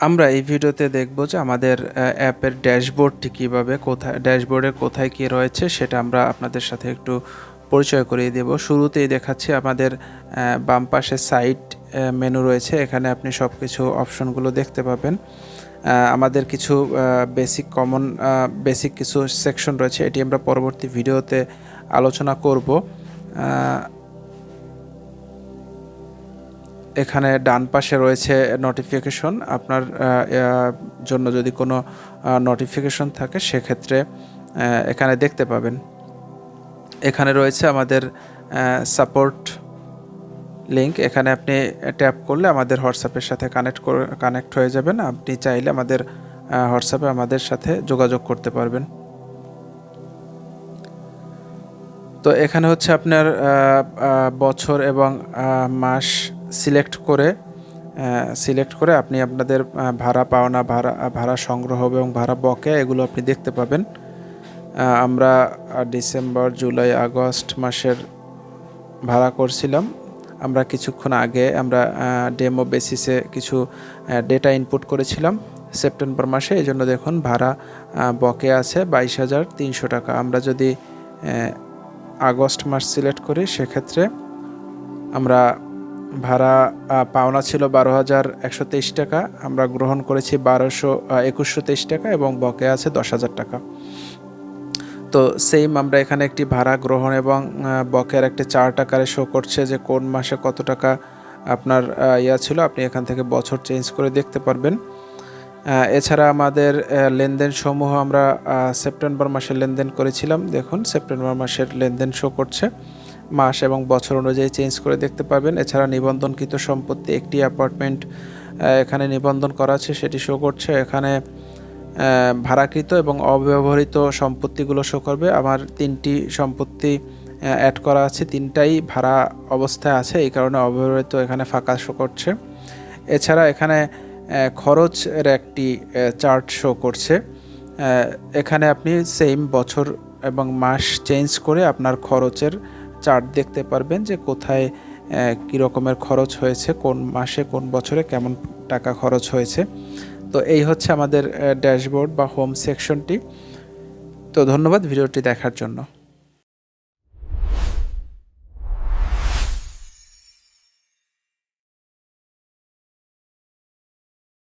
আমরা এই ভিডিওতে দেখব যে আমাদের অ্যাপের ড্যাশবোর্ডটি কীভাবে কোথায় ড্যাশবোর্ডের কোথায় কী রয়েছে সেটা আমরা আপনাদের সাথে একটু পরিচয় করিয়ে দেব। শুরুতেই দেখাচ্ছি আমাদের বাম পাশে সাইট মেনু রয়েছে। এখানে আপনি সব কিছু অপশনগুলো দেখতে পাবেন। আমাদের কিছু বেসিক কমন বেসিক কিছু সেকশন রয়েছে। এটি আমরা পরবর্তী ভিডিওতে আলোচনা করব। এখানে ডান পাশে রয়েছে নোটিফিকেশন আপনার জন্য যদি কোনো নোটিফিকেশন থাকে, সেক্ষেত্রে এখানে দেখতে পাবেন। এখানে রয়েছে আমাদের সাপোর্ট লিঙ্ক এখানে আপনি ট্যাপ করলে আমাদের হোয়াটসঅ্যাপের সাথে কানেক্ট কানেক্ট হয়ে যাবেন। আপনি চাইলে আমাদের হোয়াটসঅ্যাপে আমাদের সাথে যোগাযোগ করতে পারবেন। তো এখানে হচ্ছে আপনার বছর এবং মাস সিলেক্ট করে সিলেক্ট করে আপনি আপনাদের ভাড়া পাওনা, ভাড়া ভাড়া সংগ্রহ এবং ভাড়া বকে এগুলো আপনি দেখতে পাবেন। আমরা ডিসেম্বর, জুলাই, আগস্ট মাসের ভাড়া করছিলাম। আমরা কিছুক্ষণ আগে আমরা ডেমো বেসিসে কিছু ডেটা ইনপুট করেছিলাম সেপ্টেম্বর মাসে। এই জন্য দেখুন ভাড়া বকে আছে বাইশ হাজার তিনশো টাকা। আমরা যদি আগস্ট মাস সিলেক্ট করি, সেক্ষেত্রে আমরা ভাড়া পাওনা ছিল বারো হাজার একশো তেইশ টাকা। আমরা গ্রহণ করেছি বারোশো একুশশো তেইশ টাকা এবং বকে আছে দশ হাজার টাকা। তো সেম আমরা এখানে একটি ভাড়া গ্রহণ এবং আহ, বকেয়ার একটি চার্ট আকারে শো করছে যে কোন মাসে কত টাকা আপনার ইয়া ছিল। আপনি এখান থেকে বছর চেঞ্জ করে দেখতে পারবেন। এছাড়া আমাদের লেনদেন সমূহ আমরা সেপ্টেম্বর মাসে লেনদেন করেছিলাম। দেখুন সেপ্টেম্বর মাসের লেনদেন শো করছে। মাস এবং বছর অনুযায়ী চেঞ্জ করে দেখতে পাবেন এছাড়া নিবন্ধনকৃত সম্পত্তি একটি অ্যাপার্টমেন্ট এখানে নিবন্ধন করা আছে, সেটি শো করছে। এখানে ভাড়াকৃত এবং অব্যবহৃত সম্পত্তিগুলো শো করবে। আমার তিনটি সম্পত্তি অ্যাড করা আছে। তিনটাই ভাড়া অবস্থায় আছে, এই কারণে অব্যবহৃত এখানে ফাঁকা শো করছে। এছাড়া এখানে খরচের একটি চার্ট শো করছে। এখানে আপনি সেম বছর এবং মাস চেঞ্জ করে আপনার খরচের চার্ট দেখতে পারবেন যে কোথায় কী রকমের খরচ হয়েছে, কোন মাসে, কোন বছরে কেমন টাকা খরচ হয়েছে। তো এই হচ্ছে আমাদের ড্যাশবোর্ড বা হোম সেকশনটি। তো ধন্যবাদ ভিডিওটি দেখার জন্য।